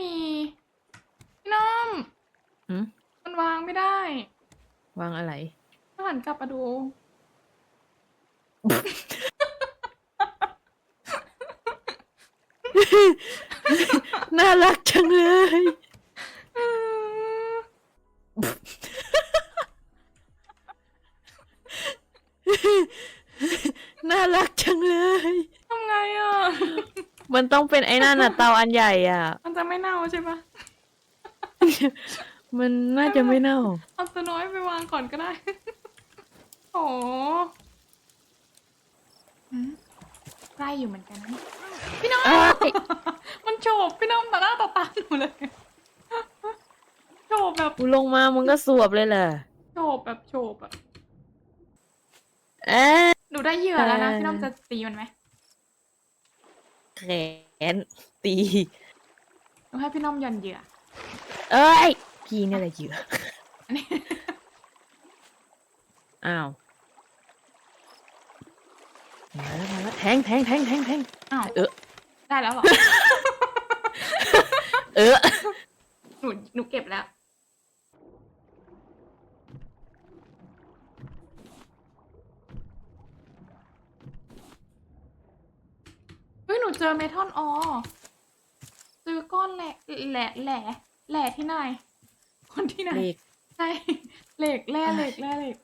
มีพี่น้อมหืมมันวางไม่ได้วางอะไร ต้องหันกลับมาดู น่ารักจังเลยน่ารักจังเลยทำไงอะ มันต้องเป็นไอ้นั่นน่ะเตาอันใหญ่อะ มันจะไม่เน่าใช่ปะมันน่าจะไม่เน่า เอาตัวน้อยไปวางก่อนก็ได้ โอ้หืมไล่อยู่เหมือนกันนะพี่น้องเอ้ยมันโฉบพี่น้องต่อหน้าต่อตาหนูเลยโฉบแบบกูลงมามึงก็สวบเลยแหละโฉบแบบโฉบอะเอ๊ะหนูได้เหยื่อแล้วนะเออพี่น้องจะตีมันไหม แขนตีหนูให้พี่น้องหย่อนเหยื่อเอ้ย พี่เนี่ยแหละเหยื่ออันนี้ อ้าวมาแล้วมาแล้วแทงแทงแทงแทงแทงอ้าวเออ ได้แล้วเหรอ เออ หนูหนูเก็บแล้ว เฮ้ยหนูเจอเมทัลออเจอก้อนแหล่แหล่แหล่แหล่ที่ไหน คนที่ไหน เหล็ก ใช่ เหล็กแร่เหล็กแร่เหล็ก